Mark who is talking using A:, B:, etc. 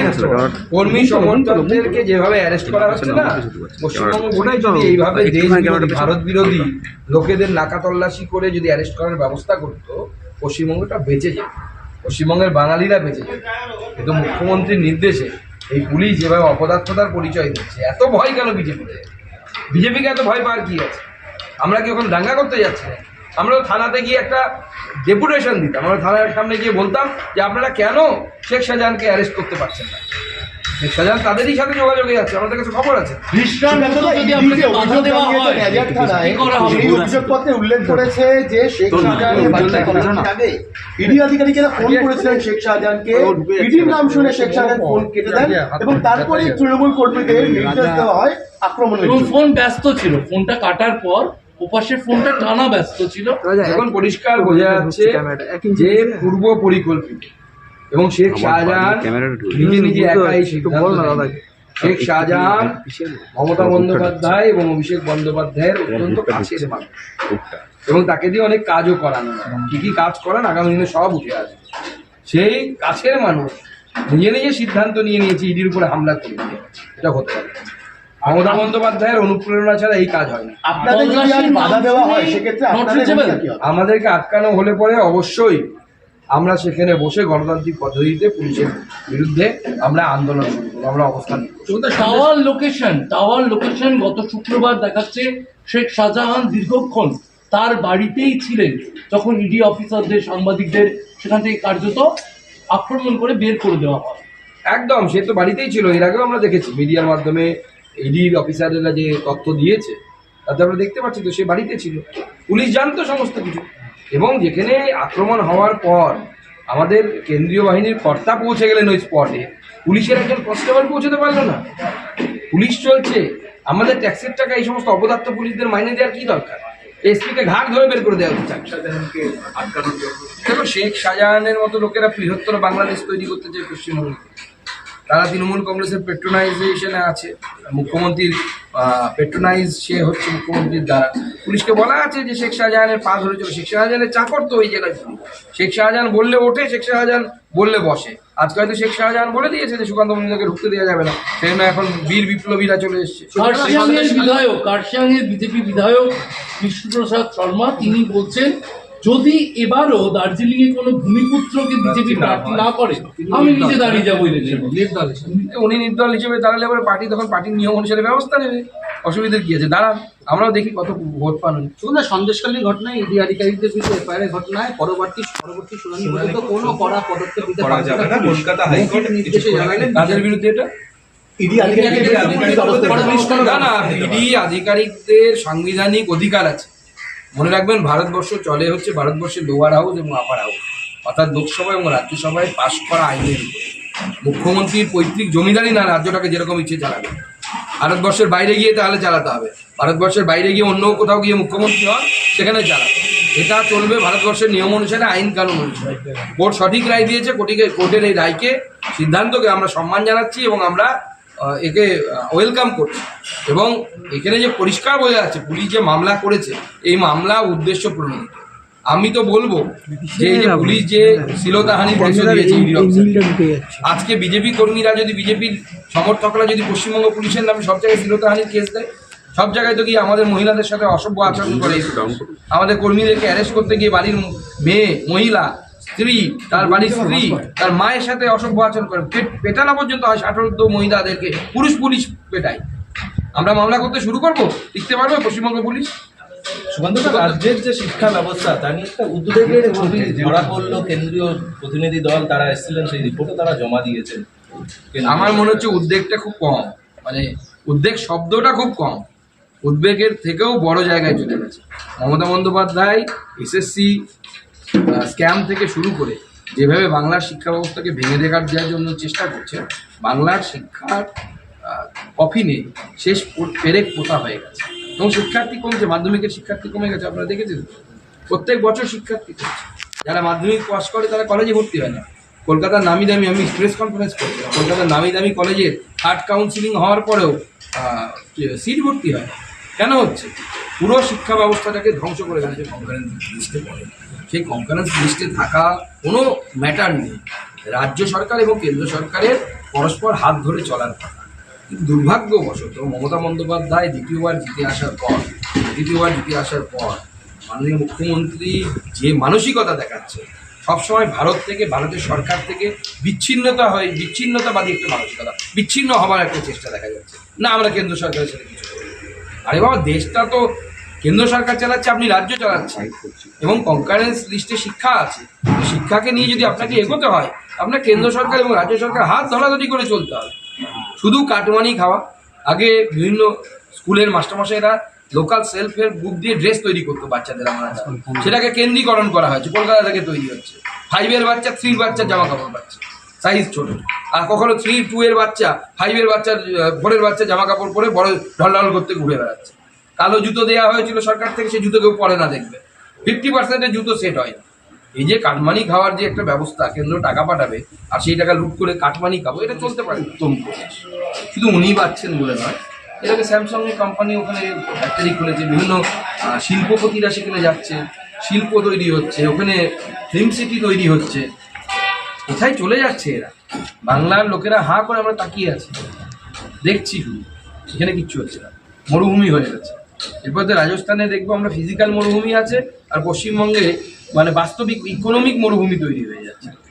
A: বিজেপির কর্মী সমর্থকদেরকে যেভাবে অ্যারেস্ট করা হচ্ছে না পশ্চিমবঙ্গ গোটাই যদি এইভাবে দেশ বিরোধী, ভারত বিরোধী লোকেদের করে যদি অ্যারেস্ট করার ব্যবস্থা করতো পশ্চিমবঙ্গটা বেঁচে যেত। পশ্চিমবঙ্গের বাঙালিরা বেঁচে যেত। কিন্তু মুখ্যমন্ত্রীর নির্দেশে এই পুলিশ যেভাবে অপদার্থতার পরিচয় দিচ্ছে এত ভয় কেন বিজেপিতে? বিজেপিকে এত ভয় পাওয়ার কি আছে? আমরা কি ওখানে দাঙ্গা করতে যাচ্ছি না আমরা থানাতে গিয়ে একটা ডেপুটেশন দিতাম। আমরা থানার সামনে গিয়ে বলতাম যে আপনারা কেন শেখ শাহজাহানকে অ্যারেস্ট করতে পারছেন না? শেখ শাহজাহান তাদেরই সাথে যোগাযোগে আছে আমাদের কাছে খবর আছে।
B: হয়
C: অভিযোগপত্রে উল্লেখ করেছে যে শেখ শাহজাহানের বাচ্চা করার আগে ইডি আধিকারিকেরা ফোন করেছিলেন শেখ শাহজাহানকে। ইডির নাম শুনে শেখ শাহজাহান ফোন কেটে দেন এবং তারপরে তৃণমূল কর্মীদের নির্দেশ দেওয়া হয় আক্রমণের
B: ফোন ব্যস্ত ছিল ফোনটা কাটার পর ওপাশে ফোনটা টানা ব্যস্ত ছিল।
A: এখন পরিষ্কার বোঝা যাচ্ছে যে পূর্ব পরিকল্পিত। এবং শেখ শাহজাহান নিজে নিজে একাই। শেখ শাহজাহান মমতা বন্দ্যোপাধ্যায় এবং অভিষেক বন্দ্যোপাধ্যায়ের অত্যন্ত কাছের মানুষ। এবং তাকে দিয়ে অনেক কাজও করানো। কি কি কাজ করান আগামী দিনে সব উঠে আসবে। সেই কাছের মানুষ নিজে নিজে সিদ্ধান্ত নিয়ে নিয়েছে ইডির উপরে হামলা করে এটা হতে পারে। মমতা বন্দ্যোপাধ্যায়ের অনুপ্রেরণা ছাড়া এই কাজ হয় না।
C: আপনাদের যদি আজ বাধা দেওয়া হয় সেক্ষেত্রে?
A: আমাদেরকে আটকানো হলে পরে অবশ্যই আমরা সেখানে বসে গণতান্ত্রিক পদ্ধতিতে পুলিশের বিরুদ্ধে আমরা আন্দোলন আমরা অবস্থান
B: টাওয়ার লোকেশন টাওয়ার লোকেশন গত শুক্রবার দেখাচ্ছে শেখ শাহজাহান দীর্ঘক্ষণ তার বাড়িতেই ছিলেন। যখন ইডি অফিসারদের সাংবাদিকদের সেখান থেকে কার্যত আক্রমণ করে বের করে দেওয়া হয়।
A: একদম সে তো বাড়িতেই ছিল এর আগেও আমরা দেখেছি মিডিয়ার মাধ্যমে ইডির অফিসাররা যে তথ্য দিয়েছে তাতে আমরা দেখতে পাচ্ছি তো সে বাড়িতে ছিল। পুলিশ জানতো সমস্ত কিছু। এবং যেখানে আক্রমণ হওয়ার পর আমাদের কেন্দ্রীয় বাহিনীর কর্তা পৌঁছে গেলেন ওই স্পটে। পুলিশের একজন কনস্টেবল পৌঁছতে পারল না। পুলিশ চলছে। আমাদের ট্যাক্সের টাকা এই সমস্ত অপদার্থ পুলিশদের মাইনে দেওয়ার কি দরকার? এসপিকে ঘাট ধরে বের করে দেওয়া উচিত। দেখো শেখ শাহজাহানের মতো লোকেরা বৃহত্তর বাংলাদেশ তৈরি করতে চায় পশ্চিমবঙ্গে তারা তৃণমূল কংগ্রেসের পেট্রোনাইজেশনে আছে। মুখ্যমন্ত্রীর পেট্রোনাইজ সে হচ্ছে মুখ্যমন্ত্রীর দ্বারা। পুলিশকে বলা আছে যে শেখ শাহজাহানের পা ধরেছিল। শেখ শাহজাহানের চাকর তো ওই জেলায় শেখ শাহজাহান বললে ওঠে, শেখ শাহজাহান বললে বসে। আজকে হয়তো শেখ শাহজাহান বলে দিয়েছে যে সুকান্ত মজুমদারকে ঢুকতে দেওয়া যাবে না। সেই জন্য এখন বীর বিপ্লবীরা চলে এসছে।
B: বিধায়ক কার্শিয়াংয়ের বিজেপি বিধায়ক বিষ্ণুপ্রসাদ শর্মা, তিনি বলছেন যদি এবারও দার্জিলিং এ কোনো ভূমিপুত্রকে বিজেপি প্রার্থী না করে আমি নিজে দাঁড়িয়ে যাব
A: নির্দল হিসেবে। উনি নির্দল হিসেবে দাঁড়ালে পরে পার্টি তখন পার্টির নিয়ম অনুসারে ব্যবস্থা নেবে। অসুবিধা কি আছে? দাঁড়ান আমরাও দেখি কত ভোট পান।
D: শুধু না সন্দেশকালীন ঘটনায় ইডি আধিকারিকদের বিরুদ্ধে এফআইআর ঘটনায় পরবর্তী পরবর্তী শুনানি পর্যন্ত কোনো কড়া পদক্ষেপ দিতে পারবে না।
E: কলকাতা হাইকোর্ট
D: নির্দেশে জানালেন
A: কাদের বিরুদ্ধে এটা?
C: ইডি
A: আধিকারিকদের সাংবিধানিক অধিকার আছে। মনে রাখবেন, ভারতবর্ষ চলে হচ্ছে ভারতবর্ষের লোয়ার হাউস এবং আপার হাউস। অর্থাৎ লোকসভা এবং রাজ্যসভায় পাশ করা আইনের মুখ্যমন্ত্রীর পৈতৃক জমিদারি না রাজ্যটাকে যেরকম ইচ্ছে চালাবে। ভারতবর্ষের বাইরে গিয়ে তাহলে চালাতে হবে। ভারতবর্ষের বাইরে গিয়ে অন্য কোথাও গিয়ে মুখ্যমন্ত্রী হন, সেখানে চালাবে। এটা চলবে ভারতবর্ষের নিয়ম অনুসারে আইন কানুন অনুসারে। কোর্ট সঠিক রায় দিয়েছে কোর্টিকে কোর্টের এই রায়কে সিদ্ধান্তকে আমরা সম্মান জানাচ্ছি এবং আমরা একে ওয়েলকাম করছে। এবং এখানে যে পরিষ্কার বোঝা যাচ্ছে পুলিশ যে মামলা করেছে এই মামলা উদ্দেশ্য প্রণোদিত আমি তো বলব যে যে পুলিশ যে শ্লীলতাহানির দৃশ্য দিয়েছে আজকে বিজেপি কর্মীরা যদি বিজেপির সমর্থকরা যদি পশ্চিমবঙ্গ পুলিশের নামে সব জায়গায় শ্লীলতাহানির কেস দেয় সব জায়গায় তো গিয়ে আমাদের মহিলাদের সাথে অসভ্য আচরণ করে? আমাদের কর্মীদেরকে অ্যারেস্ট করতে গিয়ে বাড়ির মেয়ে মহিলা স্ত্রী তার বাড়ির স্ত্রী তার মায়ের সাথে অসভ্য আচরণ করে। পেট- পেটানো পর্যন্ত হয় ষাটোর্ধ মহিলাদেরকে পুরুষ পুলিশ পেটায়। আমরা মামলা করতে শুরু করব? লিখতে পারবে পশ্চিমবঙ্গ পুলিশ?
E: রাজ্যের যে শিক্ষা ব্যবস্থা তা নিয়ে একটা উদ্বেগের ধরা পড়ল কেন্দ্রীয় প্রতিনিধি দল তারা এসেছিলেন সেই রিপোর্টও তারা জমা দিয়েছেন।
A: আমার মনে হচ্ছে উদ্বেগটা খুব কম। মানে উদ্বেগ শব্দটা খুব কম। উদ্বেগের থেকেও বড় জায়গায় চলে গেছে। মমতা বন্দ্যোপাধ্যায় এসএসসি স্ক্যাম থেকে শুরু করে যেভাবে বাংলার শিক্ষা ব্যবস্থাকে ভেঙে দেখার দেওয়ার জন্য চেষ্টা করছে, বাংলার শিক্ষার কফিনে শেষ পেরেক পোতা হয়ে গেছে। এবং শিক্ষার্থী কমছে, মাধ্যমিকের শিক্ষার্থী কমে গেছে, আপনারা দেখেছেন? প্রত্যেক বছর শিক্ষার্থী কমছে। যারা মাধ্যমিক পাস করে, তারা কলেজে ভর্তি হয় না। কলকাতার নামি দামি, আমি প্রেস কনফারেন্স করছি কলকাতার নামি দামি কলেজে থার্ড কাউন্সিলিং হওয়ার পরেও সিট ভর্তি হয়, কেন হচ্ছে? পুরো শিক্ষা ব্যবস্থাটাকে ধ্বংস করে গেছে কনফারেন্স লিস্টে পড়ে। সেই কনফারেন্স লিস্টে থাকা কোনো ম্যাটার নেই। রাজ্য সরকার এবং কেন্দ্র সরকারের পরস্পর হাত ধরে চলার কথা। কিন্তু দুর্ভাগ্যবশত মমতা বন্দ্যোপাধ্যায় দ্বিতীয়বার জিতে আসার পর দ্বিতীয়বার জিতে আসার পর মাননীয় মুখ্যমন্ত্রী যে মানসিকতা দেখাচ্ছে, সবসময় ভারত থেকে, ভারতের সরকার থেকে বিচ্ছিন্নতা হয়, বিচ্ছিন্নতাবাদী একটা মানসিকতা, বিচ্ছিন্ন হবার একটা চেষ্টা দেখা যাচ্ছে। না, আমরা কেন্দ্র সরকারের সাথে কিছু। আরে বাবা, দেশটা তো কেন্দ্র সরকার চালাচ্ছে, আপনি রাজ্য চালাচ্ছেন। এবং কনকারেন্স লিস্টে শিক্ষা আছে। শিক্ষাকে নিয়ে যদি আপনাকে এগোতে হয়, আপনার কেন্দ্র সরকার এবং রাজ্য সরকার হাত ধরাধরি করে চলতে হবে। শুধু কাটমানি খাওয়া, আগে বিভিন্ন স্কুলের মাস্টারমশাইরা লোকাল সেলফ হেল্প গ্রুপ দিয়ে ড্রেস তৈরি করতো বাচ্চাদের আমরা। সেটাকে কেন্দ্রীকরণ করা হয়েছে, কলকাতা থেকে তৈরি হচ্ছে। ফাইভের বাচ্চা থ্রির বাচ্চা জামা কাপড় পাচ্ছে সাইজ ছোট। আর কখনো থ্রি টু এর বাচ্চা ফাইভের বাচ্চার ফোরের বাচ্চা জামা কাপড় পরে বড় ঢলঢল করতে ঘুরে বেড়াচ্ছে। কালো জুতো দেওয়া হয়েছিল সরকার থেকে সেই জুতো কেউ পরে না দেখবে। ফিফটি পার্সেন্টের জুতো সেট হয়। এই যে কাটমানি খাওয়ার যে একটা ব্যবস্থা কেন্দ্র টাকা পাঠাবে আর সেই টাকা লুট করে কাটমানি খাব এটা চলতে পারে উত্তম প্রয়াস। শুধু উনি পাচ্ছেন বলে নয় এটাকে স্যামসাং এর কোম্পানি ওখানে ফ্যাক্টরি খুলেছে বিভিন্ন শিল্পপতিরা সেখানে যাচ্ছে শিল্প তৈরি হচ্ছে ওখানে ফিল্ম সিটি তৈরি হচ্ছে। কোথায় চলে যাচ্ছে এরা? বাংলার লোকেরা হা করে আমরা তাকিয়ে আছি। দেখছি শুধু। এখানে কিচ্ছু হচ্ছে না। মরুভূমি হয়ে গেছে। এরপর তো রাজস্থানে দেখব আমরা ফিজিক্যাল মরুভূমি আছে, আর পশ্চিমবঙ্গে মানে বাস্তবিক ইকোনমিক মরুভূমি তৈরি হয়ে যাচ্ছে।